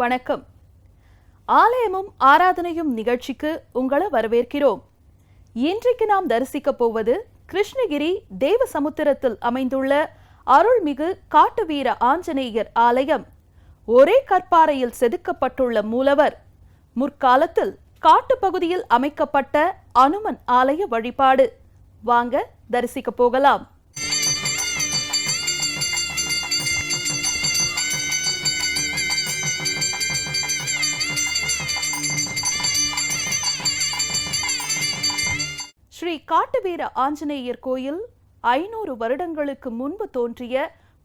வணக்கம். ஆலயமும் ஆராதனையும் நிகழ்ச்சிக்கு உங்களை வரவேற்கிறோம். இன்றைக்கு நாம் தரிசிக்கப் போவது கிருஷ்ணகிரி தேவசமுத்திரத்தில் அமைந்துள்ள அருள்மிகு காட்டுவீர ஆஞ்சநேயர் ஆலயம். ஒரே கற்பாறையில் செதுக்கப்பட்டுள்ள மூலவர். முற்காலத்தில் காட்டுப்பகுதியில் அமைக்கப்பட்ட அனுமன் ஆலய வழிபாடு. வாங்க தரிசிக்க போகலாம். ஸ்ரீ காட்டுவீர ஆஞ்சநேயர் கோயில் ஐநூறு வருடங்களுக்கு முன்பு தோன்றிய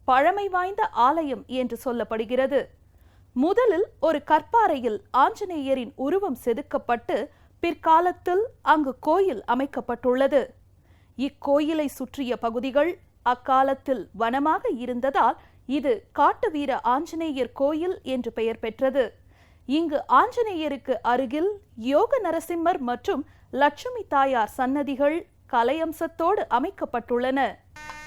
பழமை வாய்ந்த ஆலயம் என்று சொல்லப்படுகிறது. முதலில் ஒரு கற்பாறையில் ஆஞ்சநேயரின் உருவம் செதுக்கப்பட்டு பிற்காலத்தில் அங்கு கோயில் அமைக்கப்பட்டுள்ளது. இக்கோயிலை சுற்றிய பகுதிகள் அக்காலத்தில் வனமாக இருந்ததால் இது காட்டுவீர ஆஞ்சநேயர் கோயில் என்று பெயர் பெற்றது. இங்கு ஆஞ்சநேயருக்கு அருகில் யோக நரசிம்மர் மற்றும் லட்சுமி தாயார் சன்னதிகள் கலையம்சத்தோடு அமைக்கப்பட்டுள்ளன.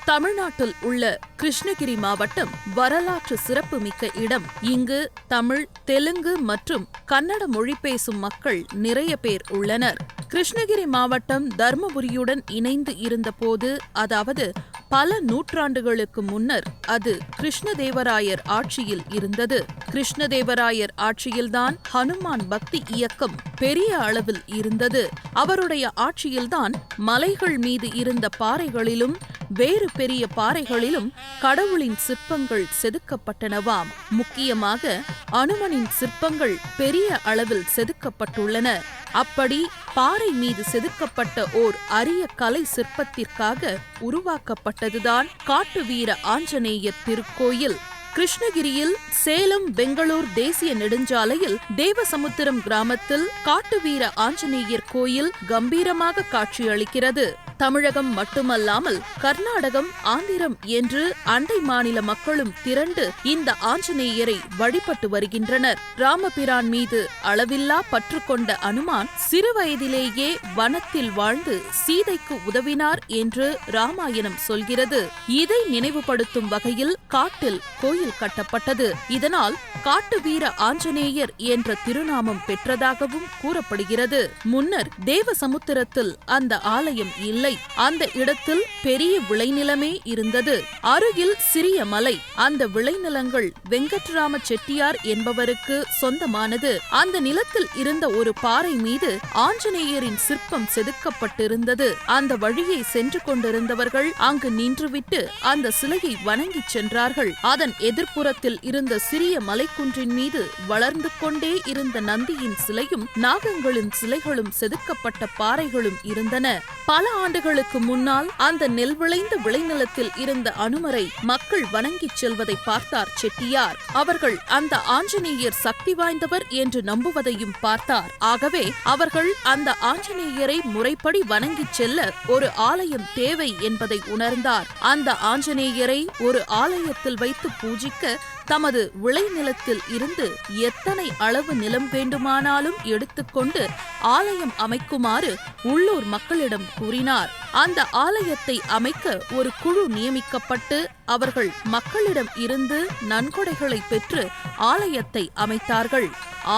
தமிழ்நாட்டில் உள்ள கிருஷ்ணகிரி மாவட்டம் வரலாற்று சிறப்புமிக்க இடம். இங்கு தமிழ் தெலுங்கு மற்றும் கன்னட மொழி பேசும் மக்கள் நிறைய பேர் உள்ளனர். கிருஷ்ணகிரி மாவட்டம் தர்மபுரியுடன் இணைந்து இருந்தபோது அதாவது பல நூற்றாண்டுகளுக்கு முன்னர் அது கிருஷ்ணதேவராயர் ஆட்சியில் இருந்தது. கிருஷ்ணதேவராயர் ஆட்சியில்தான் ஹனுமான் பக்தி இயக்கம் பெரிய அளவில் இருந்தது. அவருடைய ஆட்சியில்தான் மலைகள் மீது இருந்த பாறைகளிலும் வேறு பெரிய பாறைகளிலும் கடவுளின் சிற்பங்கள் செதுக்கப்பட்டனவாம் முக்கியமாக அனுமனின் சிற்பங்கள் பெரிய அளவில் செதுக்கப்பட்டுள்ளன. அப்படி பாறை மீது செதுக்கப்பட்ட ஓர் அரிய கலை சிற்பத்திற்காக உருவாக்கப்பட்டதுதான் காட்டு வீர ஆஞ்சநேயர் திருக்கோயில். கிருஷ்ணகிரியில் சேலம் பெங்களூர் தேசிய நெடுஞ்சாலையில் தேவசமுத்திரம் கிராமத்தில் காட்டுவீர ஆஞ்சநேயர் கோயில் கம்பீரமாக காட்சியளிக்கிறது. தமிழகம் மட்டுமல்லாமல் கர்நாடகம் ஆந்திரம் என்று அண்டை மாநில மக்களும் திரண்டு இந்த ஆஞ்சநேயரை வழிபட்டு வருகின்றனர். ராமபிரான் மீது அளவில்லா பற்று கொண்ட அனுமான் சிறுவயதிலேயே வனத்தில் வாழ்ந்து சீதைக்கு உதவினார் என்று ராமாயணம் சொல்கிறது. இதை நினைவுபடுத்தும் வகையில் காட்டில் கோயில் கட்டப்பட்டது. இதனால் காட்டு வீர ஆஞ்சநேயர் என்ற திருநாமம் பெற்றதாகவும் கூறப்படுகிறது. முன்னர் தேவசமுத்திரத்தில் அந்த ஆலயம் இல்லை. இல்லை அந்த இடத்தில் பெரிய விளைநிலமே இருந்தது. அருகில் சிறிய மலை. அந்த விளைநிலங்கள் வெங்கட்ராம செட்டியார் என்பவருக்கு சொந்தமானது. அந்த நிலத்தில் இருந்த ஒரு பாறை மீது ஆஞ்சநேயரின் சிற்பம் செதுக்கப்பட்டிருந்தது. அந்த வழியை சென்று கொண்டிருந்தவர்கள் அங்கு நின்றுவிட்டு அந்த சிலையை வணங்கிச் சென்றார்கள். அதன் எதிர்ப்புறத்தில் இருந்த சிறிய மலைக்குன்றின் மீது வளர்ந்து கொண்டே இருந்த நந்தியின் சிலையும் நாகங்களின் சிலைகளும் செதுக்கப்பட்ட பாறைகளும் இருந்தன. பல ஆண்டு ஆண்டுகளுக்கு முன்னால் அந்த நெல் விளைந்த விளைநிலத்தில் இருந்த அனுமரை மக்கள் வணங்கிச் செல்வதை பார்த்தார் செட்டியார். அவர்கள் அந்த ஆஞ்சநேயர் சக்தி வாய்ந்தவர் என்று நம்புவதையும் பார்த்தார். ஆகவே அவர்கள் அந்த ஆஞ்சநேயரை முறைப்படி வணங்கிச் செல்ல ஒரு ஆலயம் தேவை என்பதை உணர்ந்தார். அந்த ஆஞ்சநேயரை ஒரு ஆலயத்தில் வைத்து பூஜிக்க தமது விளைநிலத்தில் இருந்து எத்தனை அளவு நிலம் வேண்டுமானாலும் எடுத்துக்கொண்டு ஆலயம் அமைக்குமாறு உள்ளூர் மக்களிடம் கூறினார். அந்த ஆலயத்தை அமைக்க ஒரு குழு நியமிக்கப்பட்டு அவர்கள் மக்களிடம் இருந்து நன்கொடைகளை பெற்று ஆலயத்தை அமைத்தார்கள்.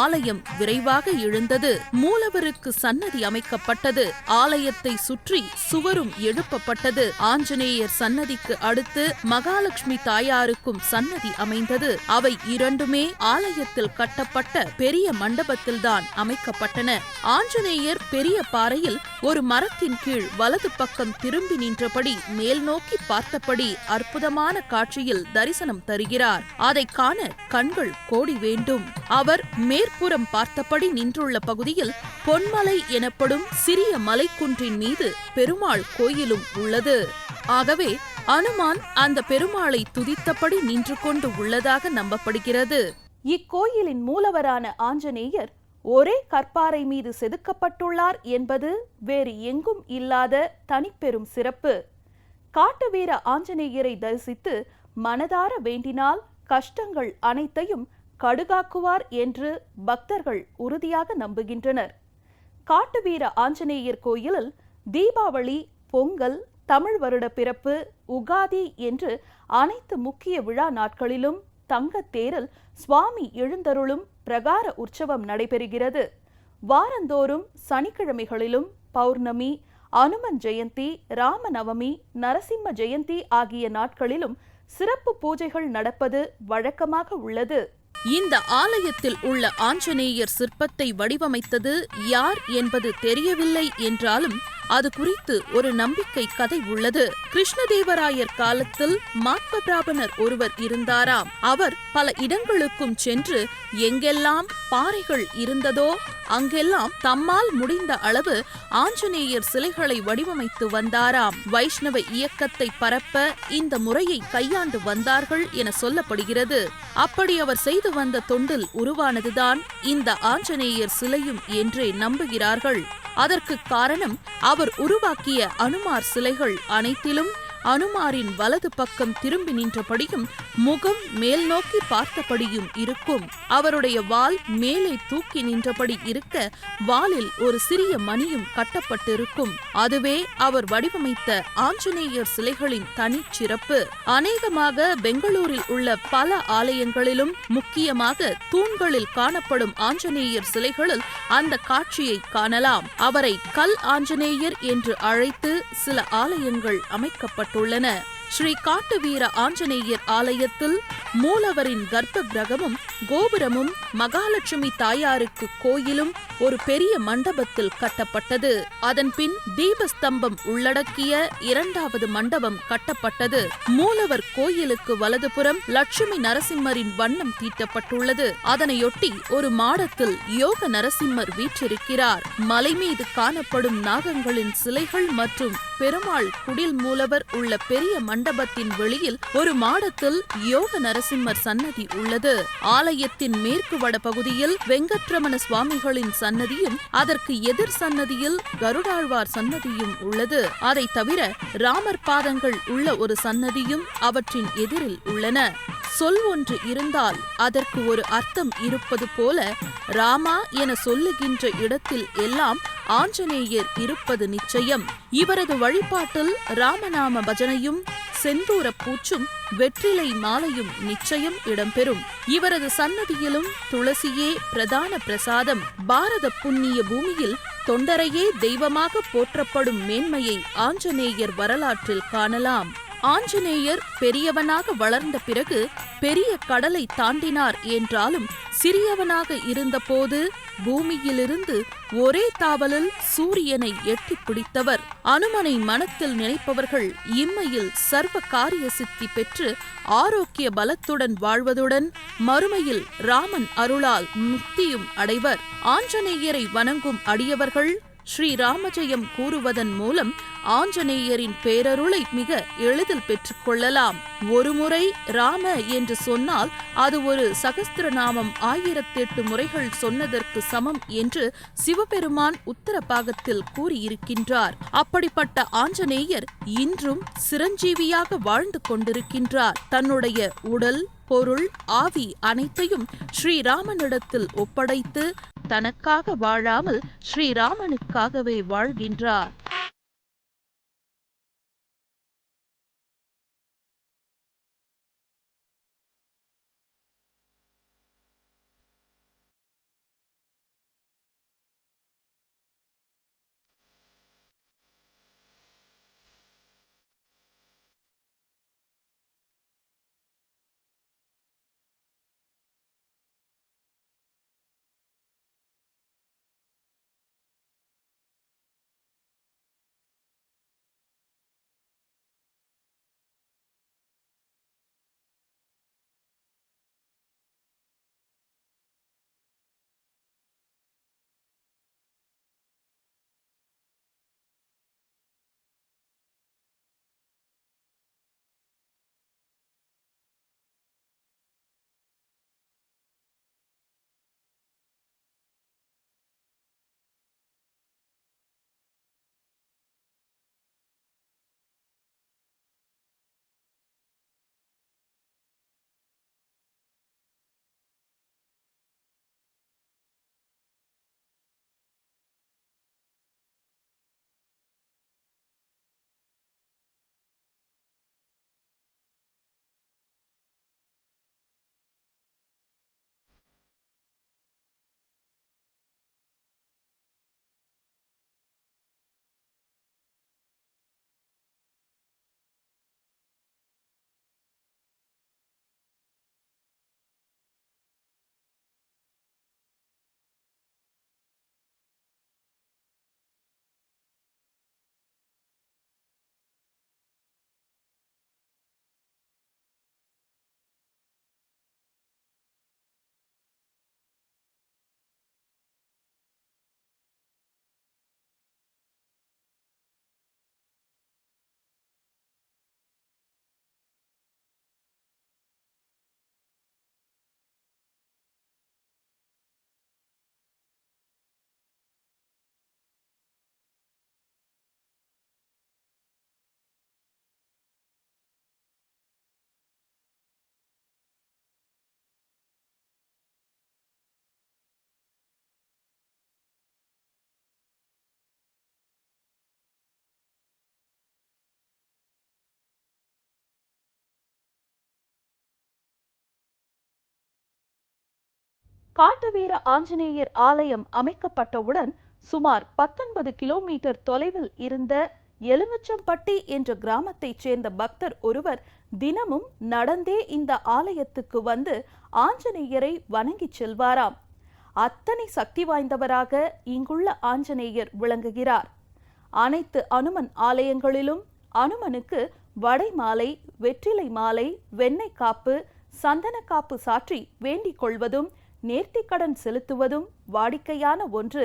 ஆலயம் விரைவாக எழுந்தது. மூலவருக்கு சன்னதி அமைக்கப்பட்டது. ஆலயத்தை சுற்றி சுவரும் எழுப்பப்பட்டது. ஆஞ்சநேயர் சன்னதிக்கு அடுத்து மகாலட்சுமி தாயாருக்கும் சன்னதி அமைந்தது. அவை இரண்டுமே ஆலயத்தில் கட்டப்பட்ட பெரிய மண்டபத்தில்தான் அமைக்கப்பட்டன. ஆஞ்சநேயர் பெரிய பாறையில் ஒரு மரத்தின் கீழ் வலது பக்கம் திரும்பி நின்றபடி மேல் நோக்கி பார்த்தபடி அற்புதமான காட்சியில் தரிசனம் தருகிறார். அதை காண கண்கள் கோடி வேண்டும். அவர் மேற்புறம் பார்த்தபடி நின்றுள்ள பகுதியில் பொன்மலை எனப்படும் சிறிய மலைக்குன்றின் மீது பெருமாள் கோயிலும் உள்ளது. ஆகவே அனுமான் அந்த பெருமாளை துதித்தபடி நின்று கொண்டு உள்ளதாக நம்பப்படுகிறது. இக்கோயிலின் மூலவரான ஆஞ்சநேயர் ஒரே கற்பாறை மீது செதுக்கப்பட்டுள்ளார் என்பது வேறு எங்கும் இல்லாத தனிப்பெரும் சிறப்பு. காட்டுவீர ஆஞ்சநேயரை தரிசித்து மனதார வேண்டினால் கஷ்டங்கள் அனைத்தையும் கடுகாக்குவார் என்று பக்தர்கள் உறுதியாக நம்புகின்றனர். காட்டுவீர ஆஞ்சநேயர் கோயிலில் தீபாவளி பொங்கல் தமிழ் வருட பிறப்பு உகாதி என்று அனைத்து முக்கிய விழா நாட்களிலும் தங்கத்தேரில் சுவாமி எழுந்தருளும் பிரகார உற்சவம் நடைபெறுகிறது. வாரந்தோறும் சனிக்கிழமைகளிலும் பௌர்ணமி அனுமன் ஜெயந்தி ராமநவமி நரசிம்ம ஜெயந்தி ஆகிய நாட்களிலும் சிறப்பு பூஜைகள் நடப்பது வழக்கமாக உள்ளது. இந்த ஆலயத்தில் உள்ள ஆஞ்சநேயர் சிற்பத்தை வடிவமைத்தது யார் என்பது தெரியவில்லை என்றாலும் அது குறித்து ஒரு நம்பிக்கை கதை உள்ளது. கிருஷ்ணதேவராயர் காலத்தில் மாத்மபிராபணர் ஒருவர் இருந்தாராம். அவர் பல இடங்களுக்கும் சென்று எங்கெல்லாம் பாறைகள் இருந்ததோ அங்கெல்லாம் தம்மால் முடிந்த அளவு ஆஞ்சநேயர் சிலைகளை வடிவமைத்து வந்தாராம். வைஷ்ணவ இயக்கத்தை பரப்ப இந்த முறையை கையாண்டு வந்தார்கள் என சொல்லப்படுகிறது. அப்படி அவர் செய்து வந்த தொண்டில் உருவானதுதான் இந்த ஆஞ்சநேயர் சிலையும் என்றே நம்புகிறார்கள். அதற்கு காரணம் அவர் உருவாக்கிய அனுமார் சிலைகள் அனைத்திலும் அனுமாரின் வலது பக்கம் திரும்பி நின்றபடியும் முகம் மேல் நோக்கி பார்த்தபடியும் இருக்கும். அவருடைய வால் மேலே தூக்கி நின்றபடி இருக்க வாலில் ஒரு சிறிய மணியும் கட்டப்பட்டிருக்கும். அதுவே அவர் வடிவமைத்த ஆஞ்சநேயர் சிலைகளின் தனிச்சிறப்பு. அநேகமாக பெங்களூரில் உள்ள பல ஆலயங்களிலும் முக்கியமாக தூண்களில் காணப்படும் ஆஞ்சநேயர் சிலைகளில் அந்த காட்சியை காணலாம். அவரை கல் ஆஞ்சநேயர் என்று அழைத்து சில ஆலயங்கள் அமைக்கப்பட்டுள்ளன ஸ்ரீ காட்டு வீர ஆஞ்சநேயர் ஆலயத்தில் மூலவரின் கர்ப்ப கிரகமும் கோபுரமும் மகாலட்சுமி தாயாருக்கு கோயிலும் ஒரு பெரிய மண்டபத்தில் கட்டப்பட்டது. அதன் பின் தீபஸ்தம்பம் உள்ளடக்கிய இரண்டாவது மண்டபம் கட்டப்பட்டது. மூலவர் கோயிலுக்கு வலதுபுறம் லட்சுமி நரசிம்மரின் வண்ணம் தீட்டப்பட்டுள்ளது. அதனையொட்டி ஒரு மாடத்தில் யோக நரசிம்மர் வீற்றிருக்கிறார். மலை மீது காணப்படும் நாகங்களின் சிலைகள் மற்றும் பெருமாள் குடில் மூலவர் உள்ள பெரிய மண்டபத்தின் வெளியில் ஒரு மாடத்தில் யோக நரசிம்மர் சன்னதி உள்ளது. ஆலயத்தின் மேற்கு வட பகுதியில் வெங்கட்ரமண சுவாமிகளின் சன்னதியும் அதற்கு எதிர் சன்னதியில் கருடாழ்வார் சன்னதியும் உள்ளது. அதை தவிர ராமர் பாதங்கள் உள்ள ஒரு சன்னதியும் அவற்றின் எதிரில் உள்ளன. சொல் ஒன்று இருந்தால் அதற்கு ஒரு அர்த்தம் இருப்பது போல ராமா என சொல்லுகின்ற இடத்தில் எல்லாம் ஆஞ்சநேயர் இருப்பது நிச்சயம். இவரது வழிபாட்டில் ராமநாம பஜனையும் செந்தூர பூச்சும் வெற்றிலை மாலையும் நிச்சயம் இடம்பெறும். இவரது சன்னதியிலும் துளசியே பிரதான பிரசாதம். பாரத புண்ணிய பூமியில் தொண்டரையே தெய்வமாக போற்றப்படும் மேன்மையை ஆஞ்சநேயர் வரலாற்றில் காணலாம். ஆஞ்சநேயர் பெரியவனாக வளர்ந்த பிறகு பெரிய கடலை தாண்டினார் என்றாலும் சிறியவனாக இருந்தபோது பூமியிலிருந்து ஒரே தாவலில் சூரியனை எட்டி பிடித்தவர். அனுமனை மனத்தில் நினைப்பவர்கள் இம்மையில் சர்வ காரிய சித்தி பெற்று ஆரோக்கிய பலத்துடன் வாழ்வதுடன் மறுமையில் ராமன் அருளால் முக்தியும் அடைவர். ஆஞ்சநேயரை வணங்கும் அடியவர்கள் ஸ்ரீ ராமஜெயம் கூறுவதன் மூலம் ஆஞ்சநேயரின் பேரருளை மிக எளிதில் பெற்றுக்கொள்ளலாம். ஒருமுறை ராம என்று சொன்னால் அது ஒரு சகஸ்திரநாமம் ஆயிரத்தெட்டு முறைகள் சொன்னதற்கு சமம் என்று சிவபெருமான் உத்தரபாகத்தில் கூறியிருக்கின்றார். அப்படிப்பட்ட ஆஞ்சநேயர் இன்றும் சிரஞ்சீவியாக வாழ்ந்து கொண்டிருக்கின்றார். தன்னுடைய உடல் பொருள் ஆவி அனைத்தையும் ஸ்ரீராமனிடத்தில் ஒப்படைத்து தனக்காக வாழாமல் ஸ்ரீராமனுக்காகவே வாழ்கின்றார். காட்டுவீர ஆஞ்சநேயர் ஆலயம் அமைக்கப்பட்டவுடன் சுமார் பத்தொன்பது கிலோமீட்டர் தொலைவில் இருந்த எலுமிச்சம்பட்டி என்ற கிராமத்தைச் சேர்ந்த பக்தர் ஒருவர் தினமும் நடந்தே இந்த ஆலயத்துக்கு வந்து ஆஞ்சநேயரை வணங்கிச் செல்வாராம். அத்தனை சக்தி வாய்ந்தவராக இங்குள்ள ஆஞ்சநேயர் விளங்குகிறார். அனைத்து அனுமன் ஆலயங்களிலும் அனுமனுக்கு வடை மாலை வெற்றிலை மாலை வெண்ணெய் காப்பு சந்தன காப்பு சாற்றி வேண்டிக் கொள்வதும் நேர்த்திக்கடன் செலுத்துவதும் வாடிக்கையான ஒன்று.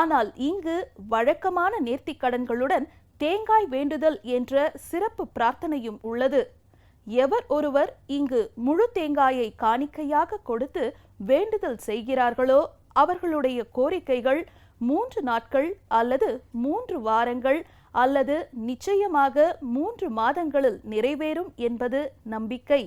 ஆனால் இங்கு வழக்கமான நேர்த்திக்கடன்களுடன் தேங்காய் வேண்டுதல் என்ற சிறப்பு பிரார்த்தனையும் உள்ளது. எவர் ஒருவர் இங்கு முழு தேங்காயை காணிக்கையாக கொடுத்து வேண்டுதல் செய்கிறார்களோ அவர்களுடைய கோரிக்கைகள் மூன்று நாட்கள் அல்லது மூன்று வாரங்கள் அல்லது நிச்சயமாக மூன்று மாதங்களில் நிறைவேறும் என்பது நம்பிக்கை.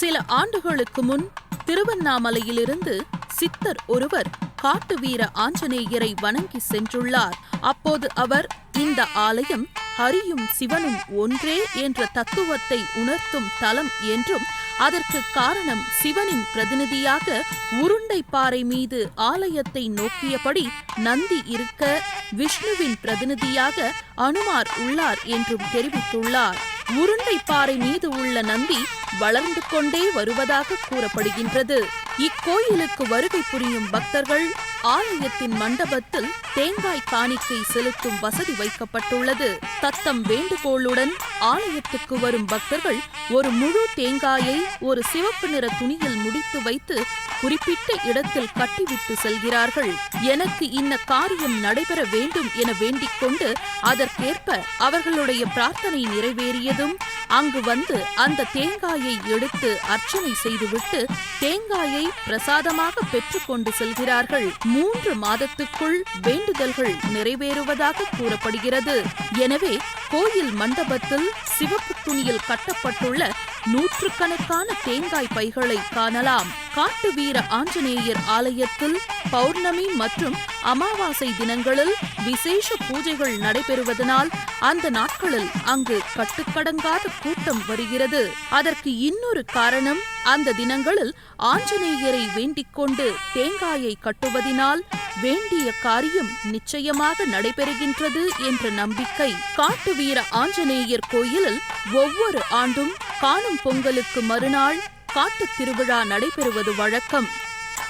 சில ஆண்டுகளுக்கு முன் திருவண்ணாமலையிலிருந்து சித்தர் ஒருவர் காட்டு வீர ஆஞ்சநேயரை வணங்கி சென்றுள்ளார். அப்போது அவர் இந்த ஆலயம் ஹரியும் சிவனும் ஒன்றே என்ற தத்துவத்தை உணர்த்தும் தலம் என்றும் அதற்கு காரணம் சிவனின் பிரதிநிதியாக உருண்டை பாறை மீது ஆலயத்தை நோக்கியபடி நந்தி இருக்க விஷ்ணுவின் பிரதிநிதியாக அனுமார் உள்ளார் என்றும் தெரிவித்துள்ளார். உருண்டை பாறை மீது உள்ள நம்பி வளர்ந்து கொண்டே வருவதாக கூறப்படுகின்றது. இக்கோயிலுக்கு வருகை புரியும் பக்தர்கள் ஆலயத்தின் மண்டபத்தில் தேங்காய் காணிக்கை செலுத்தும் வசதி வைக்கப்பட்டுள்ளது. தத்தம் வேண்டுகோளுடன் ஆலயத்துக்கு வரும் பக்தர்கள் ஒரு முழு தேங்காயை ஒரு சிவப்பு நிற துணியில் முடித்து வைத்து குறிப்பிட்ட இடத்தில் கட்டிவிட்டு செல்கிறார்கள். எனக்கு இன்ன காரியம் நடைபெற வேண்டும் என வேண்டிக் கொண்டு அதற்கேற்ப அவர்களுடைய பிரார்த்தனை நிறைவேறியதும் அங்கு வந்து அந்த தேங்காயை எடுத்து அர்ச்சனை செய்துவிட்டு தேங்காயை பிரசாதமாக பெற்றுக்கொண்டு செல்கிறார்கள். மூன்று மாதத்துக்குள் வேண்டுதல்கள் நிறைவேறுவதாக கூறப்படுகிறது. எனவே கோயில் மண்டபத்தில் சிவப்பு துணியில் கட்டப்பட்டுள்ள நூற்றுக்கணக்கான தேங்காய் பைகளை காணலாம். காட்டு வீர ஆஞ்சநேயர் ஆலயத்தில் பௌர்ணமி மற்றும் அமாவாசை தினங்களில் விசேஷ பூஜைகள் நடைபெறுவதனால் அந்த நாட்களில் அங்கு கட்டுக்கடங்காத கூட்டம் வருகிறது. அதற்கு இன்னொரு காரணம் அந்த தினங்களில் ஆஞ்சநேயரை வேண்டிக் கொண்டு தேங்காயை கட்டுவதினால் வேண்டிய காரியம் நிச்சயமாக நடைபெறுகின்றது என்ற நம்பிக்கை காட்டு வீர ஆஞ்சநேயர் கோயிலில் ஒவ்வொரு ஆண்டும் காணும் பொங்கலுக்கு மறுநாள் காட்டுத் திருவிழா நடைபெறுவது வழக்கம்.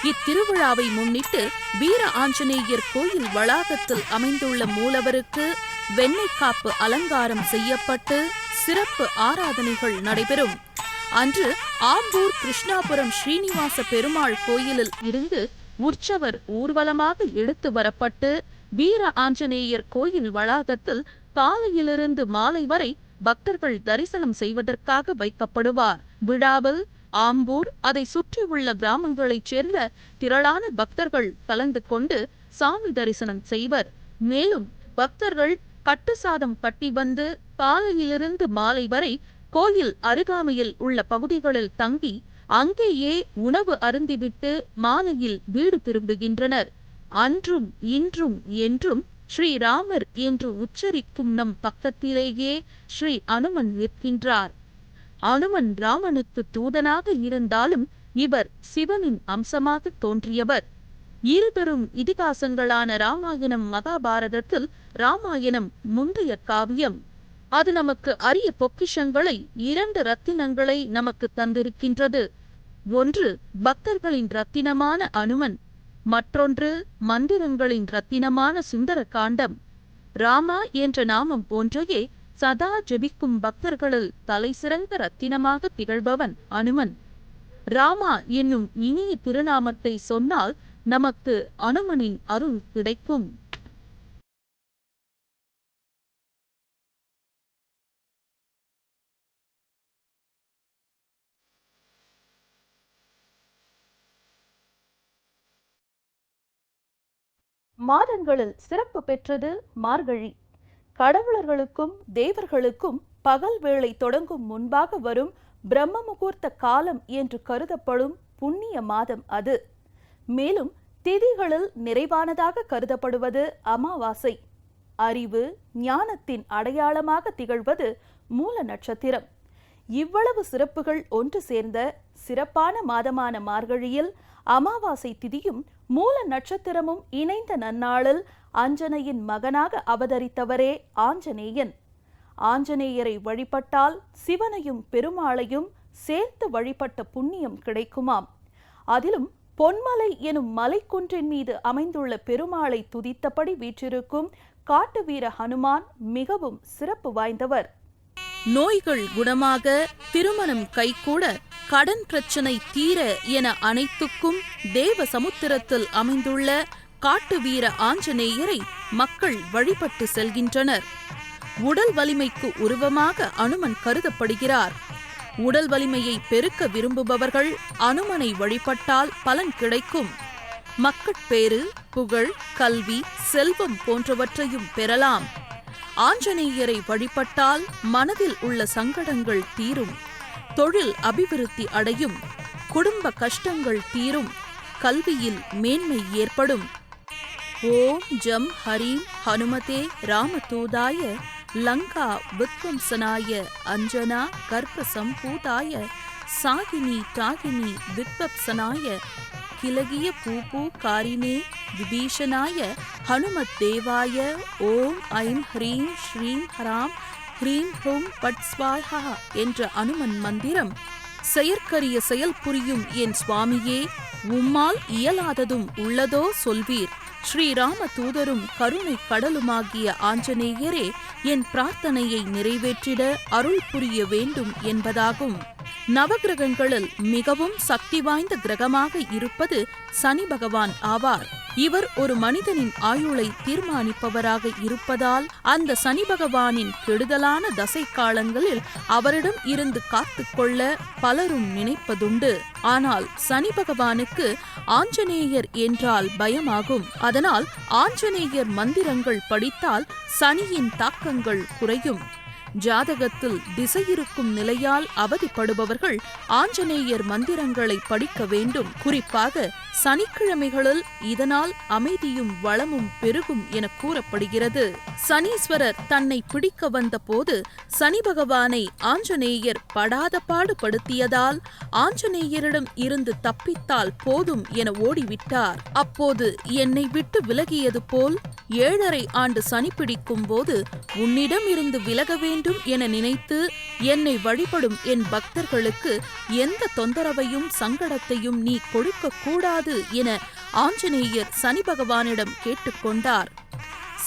இத்திருவிழாவை முன்னிட்டு வீர ஆஞ்சநேயர் கோயில் வளாகத்தில் அமைந்துள்ள மூலவருக்கு வெண்ணைக்காப்பு அலங்காரம் செய்யப்பட்டு சிறப்பு ஆராதனைகள் நடைபெறும். அன்று ஆம்பூர் கிருஷ்ணாபுரம் ஸ்ரீனிவாச பெருமாள் கோயிலில் இருந்து உற்சவர் ஊர்வலமாக எடுத்து வரப்பட்டு வீர ஆஞ்சநேயர் கோயில் வளாகத்தில் காலையிலிருந்து மாலை வரை பக்தர்கள் தரிசனம் செய்வதற்காக வைக்கப்படுவார். விழாவில் ஆம்பூர் அதை சுற்றியுள்ள கிராமங்களைச் சேர்ந்த திரளான பக்தர்கள் கலந்து கொண்டு சாமி தரிசனம் செய்வர். மேலும் பக்தர்கள் கட்டு சாதம் கட்டி வந்து காலையிலிருந்து மாலை வரை கோயில் அருகாமையில் உள்ள பகுதிகளில் தங்கி அங்கேயே உணவு அருந்திவிட்டு மாலையில் வீடு திரும்புகின்றனர். அன்றும் இன்றும் என்றும் ஸ்ரீராமர் என்று உச்சரிக்கும் நம் பக்கத்திலேயே ஸ்ரீ அனுமன் நிற்கின்றார். அனுமன் ராமனுக்கு தூதனாக இருந்தாலும் இவர் சிவனின் அம்சமாக தோன்றியவர். இருபெரும் இதிகாசங்களான ராமாயணம் மகாபாரதத்தில் ராமாயணம் முந்தைய காவியம். அது நமக்கு அரிய பொக்கிஷங்களை இரண்டு ரத்தினங்களை நமக்கு தந்திருக்கின்றது. ஒன்று பக்தர்களின் ரத்தினமான அனுமன் மற்றொன்று மந்திரங்களின் ரத்தினமான சுந்தர காண்டம் ராமா என்ற நாமம் போன்றையே சதா ஜெபிக்கும் பக்தர்களில் தலைசிறந்த ரத்தினமாக திகழ்பவன் அனுமன். ராமா என்னும் இனிய திருநாமத்தை சொன்னால் நமக்கு அனுமனின் அருள் கிடைக்கும். மாதங்களில் சிறப்பு பெற்றது மார்கழி. கடவுளர்களுக்கும் தேவர்களுக்கும் பகல் வேளை தொடங்கும் முன்பாக வரும் பிரம்ம முகூர்த்த காலம் என்று கருதப்படும் புண்ணிய மாதம் அது. மேலும் திதிகளில் நிறைவானதாக கருதப்படுவது அமாவாசை. அறிவு ஞானத்தின் அடையாளமாக திகழ்வது மூல நட்சத்திரம். இவ்வளவு சிறப்புகள் ஒன்று சேர்ந்த சிறப்பான மாதமான மார்கழியில் அமாவாசை திதியும் மூல நட்சத்திரமும் இணைந்த நன்னாளில் அஞ்சனையின் மகனாக அவதரித்தவரே ஆஞ்சநேயன். ஆஞ்சநேயரை வழிபட்டால் சிவனையும் பெருமாளையும் சேர்த்து வழிபட்ட புண்ணியம் கிடைக்குமாம். அதிலும் பொன்மலை எனும் மலைக்குன்றின் மீது அமைந்துள்ள பெருமாளை துதித்தபடி வீற்றிருக்கும் காட்டு வீர ஹனுமான் மிகவும் சிறப்பு வாய்ந்தவர். நோய்கள் குணமாக திருமணம் கைகூட கடன் பிரச்சனை தீர என அனைத்துக்கும் தேவ சமுத்திரத்தில் அமைந்துள்ள காட்டு வீர ஆஞ்சநேயரை மக்கள் வழிபட்டு செல்கின்றனர். உடல் வலிமைக்கு உருவமாக அனுமன் கருதப்படுகிறார். உடல் வலிமையை பெருக்க விரும்புபவர்கள் அனுமனை வழிபட்டால் பலன் கிடைக்கும். மக்கட்பேறு புகழ் கல்வி செல்வம் போன்றவற்றையும் பெறலாம். ஆஞ்சநேயரை வழிபட்டால் மனதில் உள்ள சங்கடங்கள் தீரும். தொழில் அபிவிருத்தி அடையும் குடும்ப கஷ்டங்கள் தீரும் கல்வியில் மேன்மை ஏற்படும். ஓம் ஜம் ஹரீம் ஹனுமதே ராமதூதாய லங்கா வித்வம்சனாய அஞ்சனா கர்ப்ப சம்பூதாய சாகினி டாகினி வித்வப்சனாய கிழகிய பூபூ காரினே விபீஷனாய ஹனுமத் தேவாய ஓம் ஐம் ஹ்ரீம் ஸ்ரீம் ஹராம் ஹ்ரீம் ஹோம் பட் ஸ்வாஹா என்ற அனுமன் மந்திரம். செயற்கரிய செயல் புரியும் என் சுவாமியே உம்மால் இயலாததும் உள்ளதோ சொல்வீர். ஸ்ரீராம தூதரும் கருணை கடலுமாகிய ஆஞ்சநேயரே என் பிரார்த்தனையை நிறைவேற்றிட அருள் புரிய வேண்டும் என்பதாகும். நவகிரகங்களில் மிகவும் சக்தி வாய்ந்த கிரகமாக இருப்பது சனி பகவான் ஆவார். இவர் ஒரு மனிதனின் ஆயுளை தீர்மானிப்பவராக இருப்பதால் அந்த சனி பகவானின் கெடுதலான தசை காலங்களில் அவரிடம் இருந்து காத்துக்கொள்ள பலரும் நினைப்பதுண்டு. ஆனால் சனி பகவானுக்கு ஆஞ்சநேயர் என்றால் பயமாகும். அதனால் ஆஞ்சநேயர் மந்திரங்கள் படித்தால் சனியின் தாக்கங்கள் குறையும். ஜாதகத்தில் திசையிருக்கும் நிலையால் அவதிப்படுபவர்கள் ஆஞ்சநேயர் மந்திரங்களை படிக்க வேண்டும். குறிப்பாக சனிக்கிழமைகளில் இதனால் அமைதியும் வளமும் பெருகும் என கூறப்படுகிறது. சனீஸ்வரர் தன்னை பிடிக்க வந்த போது சனி பகவானை ஆஞ்சநேயர் படாத பாடுபடுத்தியதால் ஆஞ்சநேயரிடம் இருந்து தப்பித்தால் போதும் என ஓடிவிட்டார். அப்போது என்னை விட்டு விலகியது போல் ஏழரை ஆண்டு சனி பிடிக்கும் போது உன்னிடம் இருந்து விலக வேண்டும் என நினைத்து என்னை வழிபடும் என் பக்தர்களுக்கு எந்த தொந்தரவையும் சங்கடத்தையும் நீ கொடுக்க கூடாது என ஆஞ்சநேயர் சனி பகவானிடம் கேட்டுக்கொண்டார்.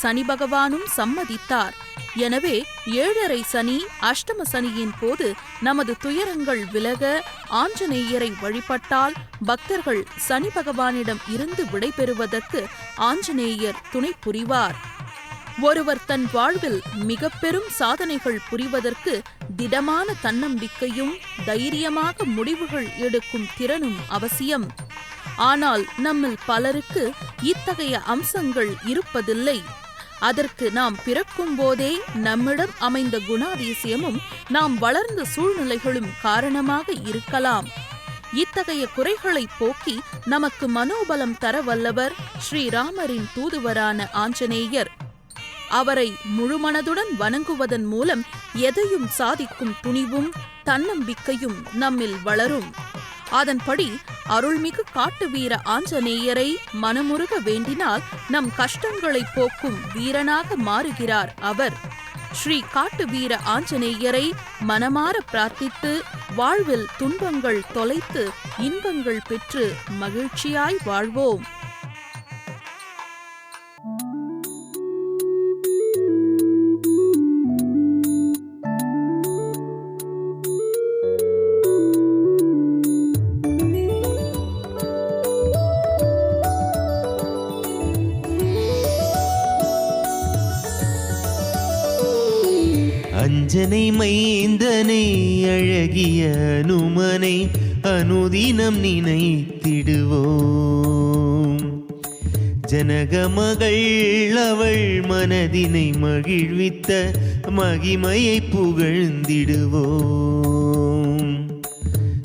சனி பகவானும் சம்மதித்தார். எனவே ஏழரை சனி அஷ்டம சனியின் போது நமது துயரங்கள் விலக ஆஞ்சநேயரை வழிபட்டால் பக்தர்கள் சனி பகவானிடம் இருந்து விடைபெறுவதற்கு ஆஞ்சநேயர் துணை புரிவார். ஒருவர் தன் வாழ்வில் மிக பெரும் சாதனைகள் புரிவதற்கு திடமான தன்னம்பிக்கையும் தைரியமாக முடிவுகள் எடுக்கும் திறனும் அவசியம். ஆனால் நம்மில் பலருக்கு இத்தகைய அம்சங்கள் இருப்பதில்லை. அதற்கு நாம் பிறக்கும் போதே நம்மிடம் அமைந்த குணாதிசயமும் நாம் வளர்ந்த சூழ்நிலைகளும் காரணமாக இருக்கலாம். இத்தகைய குறைகளை போக்கி நமக்கு மனோபலம் தர வல்லவர் ஸ்ரீராமரின் தூதுவரான ஆஞ்சநேயர். அவரை முழுமனதுடன் வணங்குவதன் மூலம் எதையும் சாதிக்கும் துணிவும் தன்னம்பிக்கையும் நம்மில் வளரும். அதன்படி அருள்மிகு காட்டு வீர ஆஞ்சநேயரை மனமுருக வேண்டினால் நம் கஷ்டங்களை போக்கும் வீரனாக மாறுகிறார் அவர். ஸ்ரீ காட்டு வீர ஆஞ்சநேயரை மனமாற பிரார்த்தித்து வாழ்வில் துன்பங்கள் தொலைத்து இன்பங்கள் பெற்று மகிழ்ச்சியாய் வாழ்வோம். அஞ்சனை மைந்தனை அழகிய அனுமனை அனுதினம் நினைத்திடுவோம். ஜனக மகள் அவள் மனதினை மகிழ்வித்த மகிமையை புகழ்ந்திடுவோம்.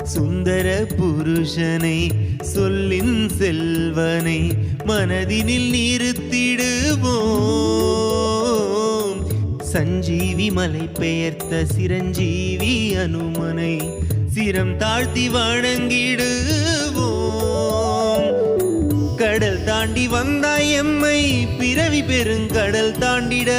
சுந்தர புருஷனை சொல்லின் செல்வனை மனதினில் நிறுத்திடுவோம். சஞ்சீவி மலை பெயர்த்த சிரஞ்சீவி அனுமனை சிரம் தாழ்த்தி வணங்கிடுவோம். கடல் தாண்டி வந்தாய் எம்மை பிறவி பெருங்கடல் தாண்டிட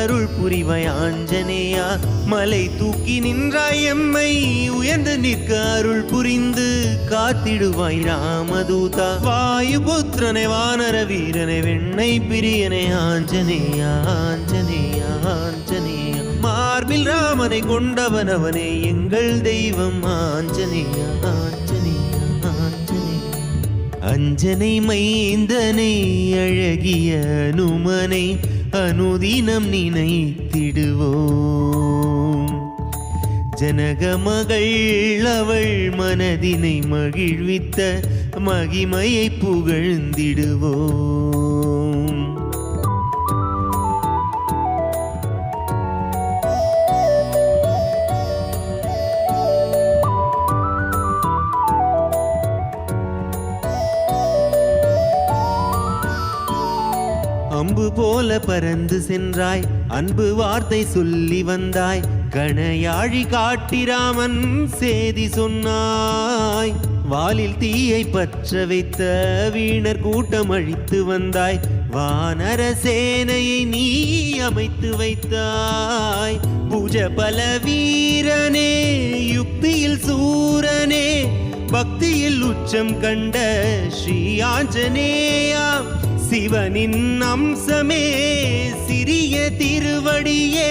அருள் புரிவாய் ஆஞ்சனேயா மலை தூக்கி நின்றாய் எம்மை உயர்ந்து நிற்க அருள் புரிந்து காத்திடுவாய் ராமதூதா. வாயு புத்திரனை வானர வீரனை வெண்ணை பிரியனை ஆஞ்சனேயா ஆஞ்சனே மார்பில் ராமனை கொண்டவன் அவனே. எங்கள் தெய்வம் ஆஞ்சனையா ஆஞ்சனையா ஆஞ்சனையா அஞ்சனை மைந்தனை அழகிய அனுமனை அனுதினம் நினைத்திடுவோம். ஜனக மகள் அவள் மனதினை மகிழ்வித்த மகிமையை புகழ்ந்திடுவோம். போல பறந்து சென்றாய். அன்பு வார்த்தை சொல்லி வந்தாய். கணையாழி காட்டிராமன் சேதி சொன்னாய். வாலில் தீயை பற்ற வைத்த வீணர் கூட்டம் அழித்து வந்தாய். வானர சேனையை நீ அமைத்து வைத்தாய். பூஜ பல வீரனே யுக்தியில் சூரனே பக்தியில் உச்சம் கண்ட ஸ்ரீ ஆஞ்சநேயா. சிவனின் அம்சமே சிறிய திருவடியே.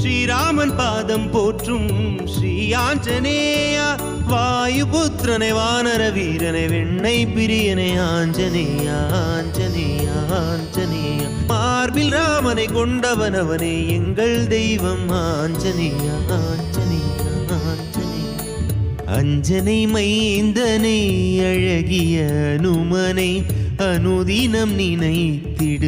ஸ்ரீராமன் பாதம் போற்றும் ஸ்ரீ ஆஞ்சநேயா. வாயுபுத்திரனை வானர வீரனை வெண்ணை பிரியனை ஆஞ்சநேயா ஆஞ்சநேயா ஆஞ்சநேயா. மார்பில் ராமனை கொண்டவன் அவனே எங்கள் தெய்வம் ஆஞ்சநேயா ஆஞ்சநேயா ஆஞ்சநேயா. அஞ்சனை மைந்தனை அழகிய அனுமனை அனுதினம் நினைத்திடுவோம்.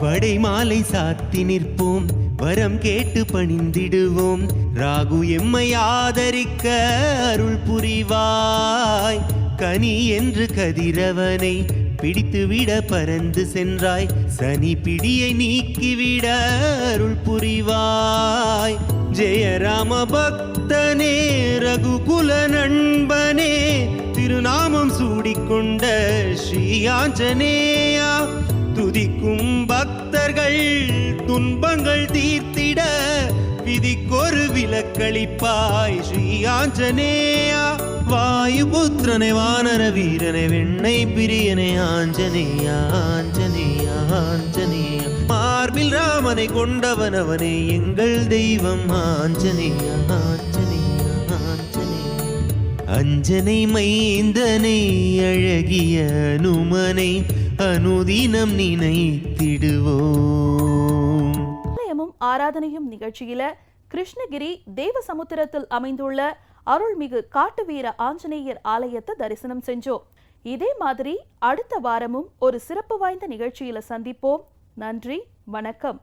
வடை மாலை சாத்தி நிற்போம் வரம் கேட்டு பணிந்திடுவோம். ராகு எம்மை ஆதரிக்க அருள் புரிவாய். கனி என்று கதிரவனை பிடித்துவிட பறந்து சென்றாய். சனி பிடியை நீக்கிவிட அருள் புரிவாய். ஜெயராம பக்தனே ரகுகுல நண்பனே திருநாமம் சூடிக்கொண்ட ஸ்ரீயாஞ்சனேயா துதிக்கும் பக்தர்கள் துன்பங்கள் தீர்த்திட விதிக்கொரு விலக்களிப்பாய் ஸ்ரீயாஞ்சனேயா ஆஞ்சநேயா வாயுபுத்திரனை வானர வீரனை வெண்ணை பிரியனை ஆஞ்சநேயா ஆஞ்சநேயா ஆஞ்சநேயா. மார்பில் ராமனை கொண்டவன் அவனே எங்கள் தெய்வம் ஆஞ்சநேயா ஆஞ்சநேயா ஆஞ்சநேயா. அஞ்சனை மைந்தனை அழகிய அனுமனை அனுதினம் நினைத்திடுவோம். ஆலயமும் ஆராதனையும் நிகழ்ச்சியில கிருஷ்ணகிரி தேவசமுத்திரத்தில் அமைந்துள்ள அருள்மிகு காட்டுவீர ஆஞ்சநேயர் ஆலயத்தை தரிசனம் செஞ்சோம். இதே மாதிரி அடுத்த வாரமும் ஒரு சிறப்பு வாய்ந்த நிகழ்ச்சியில சந்திப்போம். நன்றி வணக்கம்.